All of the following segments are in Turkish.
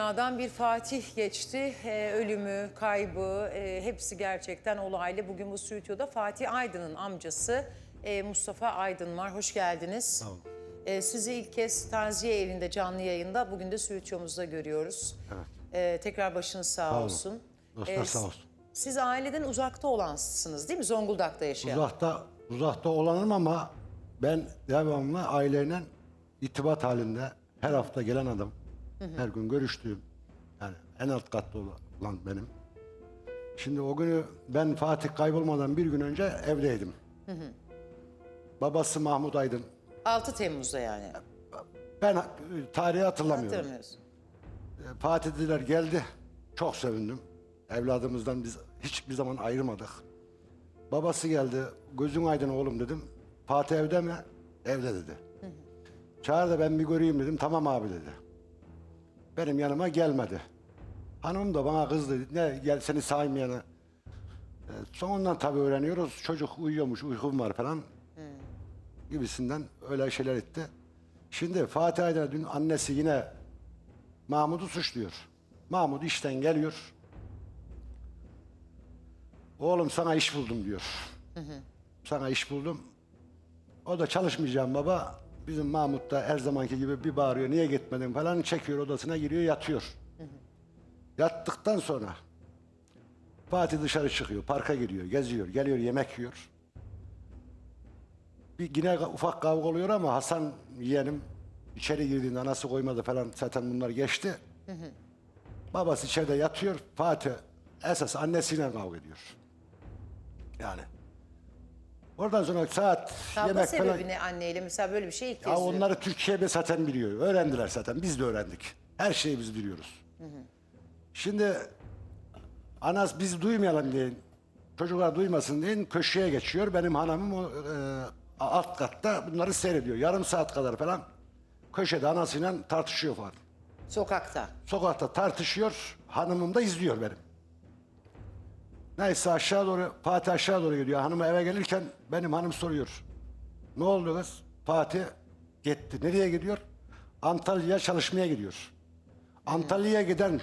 dünyadan bir Fatih geçti. Ee, ölümü, kaybı e, hepsi gerçekten olaylı. Bugün bu stüdyoda Fatih Aydın'ın amcası e, Mustafa Aydın var. Hoş geldiniz. Sağ olun. Ee, sizi ilk kez Taziye evinde canlı yayında bugün de stüdyomuzda görüyoruz. Ee, tekrar başınız sağ, olun. olsun. Dostlar Ee, sağ olsun. Siz aileden uzakta olansınız değil mi? Zonguldak'ta yaşayan. Uzakta, uzakta olanım ama ben devamlı aileyle itibat halinde her hafta gelen adam. Her gün görüştüğüm. Yani en alt katta olan benim. Şimdi o günü ben Fatih kaybolmadan bir gün önce evdeydim. Babası Mahmut Aydın. 6 Temmuz'da yani. Ben e, tarihi hatırlamıyorum. Hatırlamıyorsun. Fatih dediler geldi. Çok sevindim. Evladımızdan biz hiçbir zaman ayırmadık. Babası geldi. Gözün aydın oğlum dedim. Fatih evde mi? Evde dedi. Çağır da ben bir göreyim dedim. Tamam abi dedi. Benim yanıma gelmedi. Hanım da bana kızdı. Ne gel seni saymayana. E, sonundan tabii öğreniyoruz. Çocuk uyuyormuş, uykum var falan. Gibisinden öyle şeyler etti. Şimdi Fatih Aydın'a dün annesi yine Mahmut'u suçluyor. Mahmut işten geliyor. Oğlum sana iş buldum diyor. Sana iş buldum. O da çalışmayacağım baba. Bizim Mahmut da her zamanki gibi bir bağırıyor. Niye gitmedin falan çekiyor odasına giriyor yatıyor. Yattıktan sonra Fatih dışarı çıkıyor. Parka giriyor. Geziyor. Geliyor yemek yiyor. Bir yine ufak kavga oluyor ama Hasan yeğenim içeri girdiğinde anası koymadı falan zaten bunlar geçti. Babası içeride yatıyor. Fatih esas annesiyle kavga ediyor. Yani. Oradan sonra saat Kavga yemek sebebi falan. ne anneyle? Mesela böyle bir şey ilk kez Ya duyuyorum. onları Türkiye'de zaten biliyor. Öğrendiler zaten. Biz de öğrendik. Her şeyi biz biliyoruz. Şimdi anas biz duymayalım diye çocuklar duymasın diye köşeye geçiyor. Benim hanımım o, e, alt katta bunları seyrediyor. Yarım saat kadar falan köşede anasıyla tartışıyor falan. Sokakta. Sokakta tartışıyor. Hanımım da izliyor benim. Neyse aşağı doğru Fatih aşağı doğru gidiyor. Hanım eve gelirken benim hanım soruyor. Ne oldu kız? Fatih gitti. Nereye gidiyor? Antalya'ya çalışmaya gidiyor. Antalya'ya giden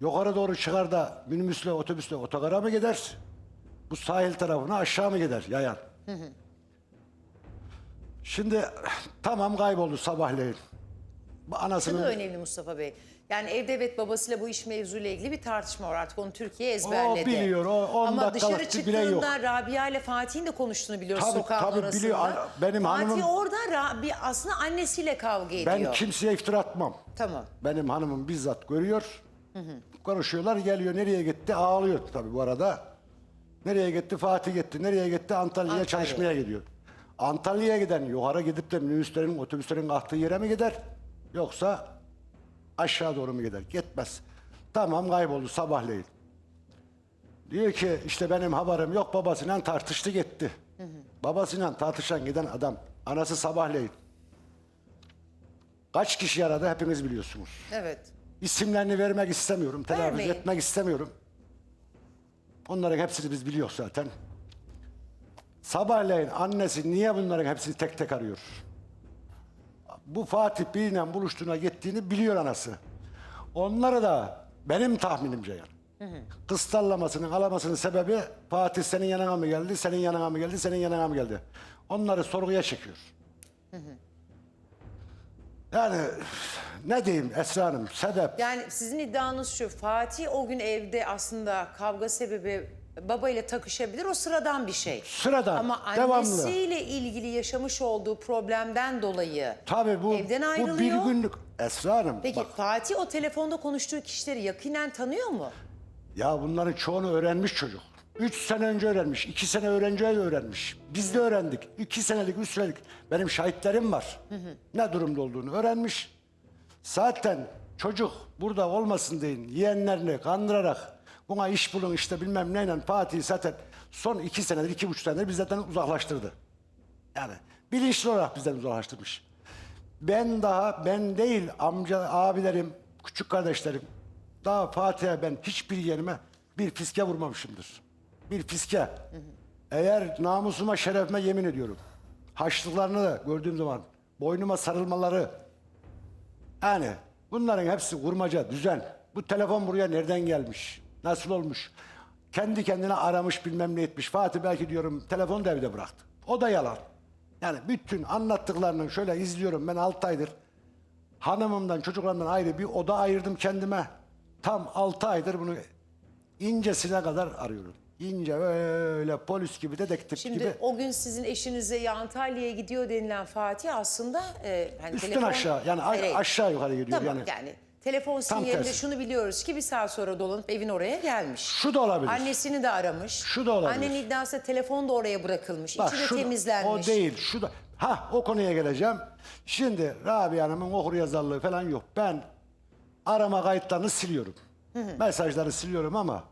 yukarı doğru çıkar da minibüsle otobüsle otogara mı gider? Bu sahil tarafına aşağı mı gider yayan? Şimdi tamam kayboldu sabahleyin. Bu Şu da önemli Mustafa Bey. Yani evde evet babasıyla bu iş mevzuyla ilgili bir tartışma var artık onu Türkiye ezberledi. biliyor, o on Ama dışarı çıktığında Rabia ile Fatih'in de konuştuğunu biliyoruz Tabii, sokağın tabii orasında. biliyor. Benim Fatih hanımım- orada Rabia aslında annesiyle kavga ediyor. Ben kimseye iftira atmam. Tamam. Benim hanımım bizzat görüyor. Konuşuyorlar geliyor nereye gitti ağlıyor tabii bu arada. Nereye gitti Fatih gitti. Nereye gitti Antalya'ya Antalya. çalışmaya gidiyor. Antalya'ya giden yukarı gidip de minibüslerin otobüslerin kalktığı yere mi gider? Yoksa aşağı doğru mu gider? Gitmez. Tamam kayboldu sabahleyin. Diyor ki işte benim haberim yok babasıyla tartıştı gitti. Babasıyla tartışan giden adam. Anası sabahleyin. Kaç kişi aradı hepiniz biliyorsunuz. Evet. İsimlerini vermek istemiyorum, telaffuz Vermeyin. etmek istemiyorum. Onların hepsini biz biliyoruz zaten. Sabahleyin annesi niye bunların hepsini tek tek arıyor? Bu Fatih biriyle buluştuğuna gittiğini biliyor anası. Onları da benim tahminimce yani. Kıstarlamasının, alamasının sebebi Fatih senin yanına mı geldi, senin yanına mı geldi, senin yanına mı geldi? Onları sorguya çekiyor. Yani ne diyeyim Esra Hanım, sebep Yani sizin iddianız şu Fatih o gün evde aslında kavga sebebi babayla takışabilir o sıradan bir şey. Sıradan, Ama devamlı. annesiyle ilgili yaşamış olduğu problemden dolayı Tabii bu, evden ayrılıyor. bu bir günlük Esra Hanım. Peki Bak, Fatih o telefonda konuştuğu kişileri yakinen tanıyor mu? ya bunların çoğunu öğrenmiş çocuk. Üç sene önce öğrenmiş, iki sene önce öğrenmiş. Biz de öğrendik. İki senelik, üç senelik. Benim şahitlerim var. Ne durumda olduğunu öğrenmiş. Zaten çocuk burada olmasın deyin, yeğenlerini kandırarak buna iş bulun işte bilmem neyle Fatih zaten son iki senedir, iki buçuk senedir bizden uzaklaştırdı. Yani bilinçli olarak bizden uzaklaştırmış. Ben daha ben değil amca abilerim, küçük kardeşlerim daha Fatih'e ben hiçbir yerime bir fiske vurmamışımdır. Bir fiske. Eğer namusuma şerefime yemin ediyorum. Haçlıklarını da gördüğüm zaman boynuma sarılmaları yani Bunların hepsi kurmaca, düzen. Bu telefon buraya nereden gelmiş? Nasıl olmuş? Kendi kendine aramış bilmem ne etmiş. Fatih belki diyorum telefonu da evde bıraktı. O da yalan. Yani bütün anlattıklarını şöyle izliyorum ben 6 aydır. Hanımımdan, çocuklarımdan ayrı bir oda ayırdım kendime. Tam 6 aydır bunu incesine kadar arıyorum. İnce öyle polis gibi, dedektif Şimdi gibi. o gün sizin eşinize ya Antalya'ya gidiyor denilen Fatih aslında e, hani Üstten telefon- aşağı yani a- Hayır, hayır. aşağı yukarı gidiyor Tamam yani. yani. Telefon sinyalinde tersi. şunu biliyoruz ki bir saat sonra dolanıp evin oraya gelmiş. Şu da olabilir. Annesini de aramış. Şu da olabilir. Annenin iddiası telefon da oraya bırakılmış. Bak İçi de şu da- temizlenmiş. O değil, şu da. Ha o konuya geleceğim. Şimdi Rabia Hanım'ın okur yazarlığı falan yok. Ben arama kayıtlarını siliyorum. Mesajları siliyorum ama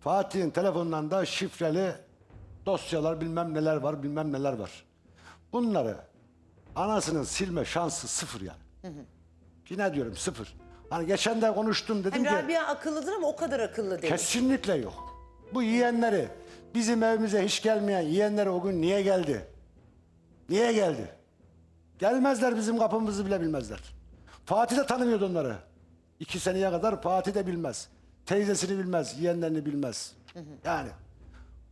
Fatih'in telefonundan da şifreli dosyalar bilmem neler var bilmem neler var. Bunları anasının silme şansı sıfır yani. Ki ne diyorum sıfır. Hani geçen de konuştum dedim Hani ki Rabia akıllıdır ama o kadar akıllı değil. kesinlikle yok. Bu yiyenleri bizim evimize hiç gelmeyen yiyenleri o gün niye geldi? Niye geldi? Gelmezler bizim kapımızı bile bilmezler. Fatih de tanımıyordu onları. İki seneye kadar Fatih de bilmez. Teyzesini bilmez, yeğenlerini bilmez. Yani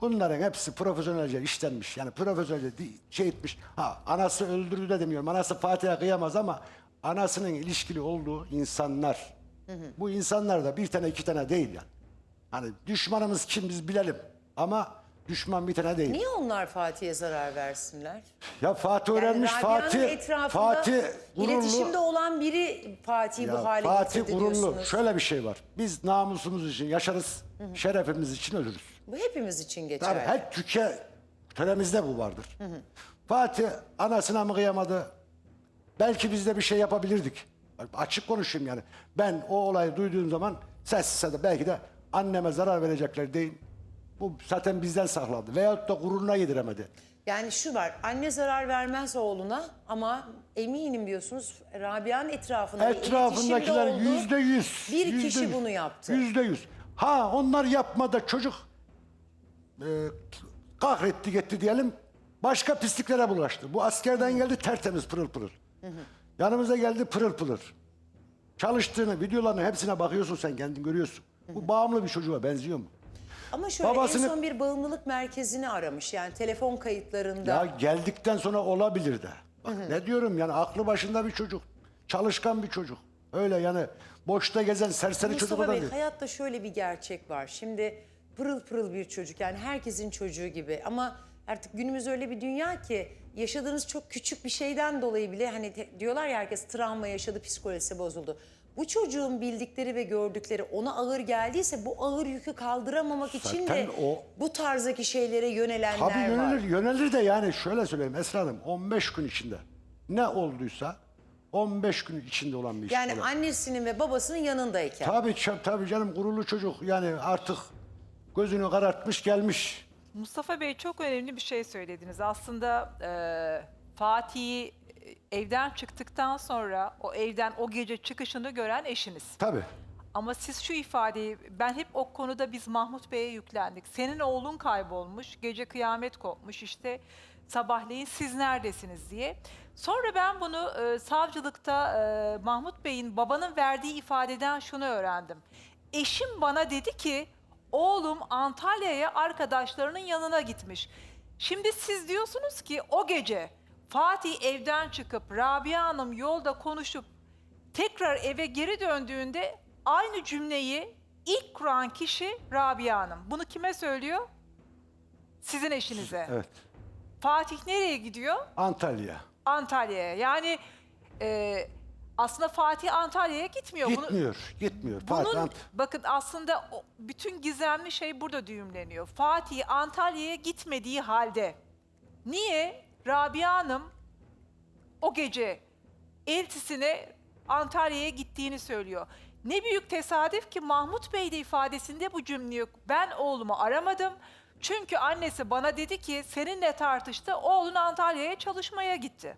bunların hepsi profesyonelce işlenmiş. Yani profesyonelce di- şey etmiş. Ha anası öldürdü de demiyorum. Anası Fatih'e kıyamaz ama anasının ilişkili olduğu insanlar. Bu insanlar da bir tane iki tane değil yani. Hani düşmanımız kim biz bilelim. Ama düşman bir tane değil. Niye onlar Fatih'e zarar versinler? Ya Fatih Yani öğrenmiş Fatih Fatih iletişimde gururlu. olan biri Fatih'i bu hale Fatih getirdi gururlu. diyorsunuz. Şöyle bir şey var. Biz namusumuz için yaşarız. Şerefimiz için ölürüz. Bu hepimiz için Tabii geçerli. her Türkiye töremizde bu vardır. Fatih anasına mı kıyamadı? Belki biz de bir şey yapabilirdik. Açık konuşayım yani. Ben o olayı duyduğum zaman sessiz sedasız belki de anneme zarar verecekler değil. Bu zaten bizden sakladı. Veyahut da gururuna yediremedi. Yani şu var, anne zarar vermez oğluna ama eminim diyorsunuz Rabia'nın etrafında Etrafındakiler iletişimde olduğu yüzde yüz. Bir yüzde kişi yüz, bunu yaptı. Yüzde yüz. Ha onlar yapmadı çocuk e, kahretti gitti diyelim. Başka pisliklere bulaştı. Bu askerden geldi tertemiz pırıl pırıl. Yanımıza geldi pırıl pırıl. Çalıştığını, videolarını hepsine bakıyorsun sen kendin görüyorsun. Bu bağımlı bir çocuğa benziyor mu? Ama şöyle Babasını- en son bir bağımlılık merkezini aramış. Yani telefon kayıtlarında. Ya geldikten sonra olabilir de. Bak ne diyorum yani aklı başında bir çocuk. Çalışkan bir çocuk. Öyle yani boşta gezen serseri çocuk olan değil. hayatta şöyle bir gerçek var. Şimdi pırıl pırıl bir çocuk yani herkesin çocuğu gibi ama artık günümüz öyle bir dünya ki yaşadığınız çok küçük bir şeyden dolayı bile hani diyorlar ya herkes travma yaşadı psikolojisi bozuldu. Bu çocuğun bildikleri ve gördükleri ona ağır geldiyse bu ağır yükü kaldıramamak için de Zaten o- bu tarzdaki şeylere yönelenler Tabii var. yönelir, yönelir de yani şöyle söyleyeyim Esra Hanım 15 gün içinde ne olduysa 15 gün içinde olan bir iş. Yani olur. annesinin ve babasının yanındayken. Tabii, tabii canım gururlu çocuk yani artık gözünü karartmış gelmiş. Mustafa Bey çok önemli bir şey söylediniz. Aslında e, Fatih'i e, evden çıktıktan sonra o evden o gece çıkışını gören eşiniz. Tabii. Ama siz şu ifadeyi, ben hep o konuda biz Mahmut Bey'e yüklendik. Senin oğlun kaybolmuş, gece kıyamet kopmuş işte sabahleyin siz neredesiniz diye. Sonra ben bunu e, savcılıkta e, Mahmut Bey'in babanın verdiği ifadeden şunu öğrendim. Eşim bana dedi ki oğlum Antalya'ya arkadaşlarının yanına gitmiş. Şimdi siz diyorsunuz ki o gece Fatih evden çıkıp Rabia Hanım yolda konuşup tekrar eve geri döndüğünde aynı cümleyi ilk kuran kişi Rabia Hanım. Bunu kime söylüyor? Sizin eşinize. Evet. Fatih nereye gidiyor? Antalya. Antalya'ya. Yani e, aslında Fatih Antalya'ya gitmiyor. Bunu- Gitmiyor, gitmiyor. bunun Fatih Ant- bakın aslında o- bütün gizemli şey burada düğümleniyor. Fatih Antalya'ya gitmediği halde niye Rabia Hanım o gece eltisine Antalya'ya gittiğini söylüyor. Ne büyük tesadüf ki Mahmut Bey de ifadesinde bu cümleyi ben oğlumu aramadım. Çünkü annesi bana dedi ki seninle tartıştı oğlun Antalya'ya çalışmaya gitti.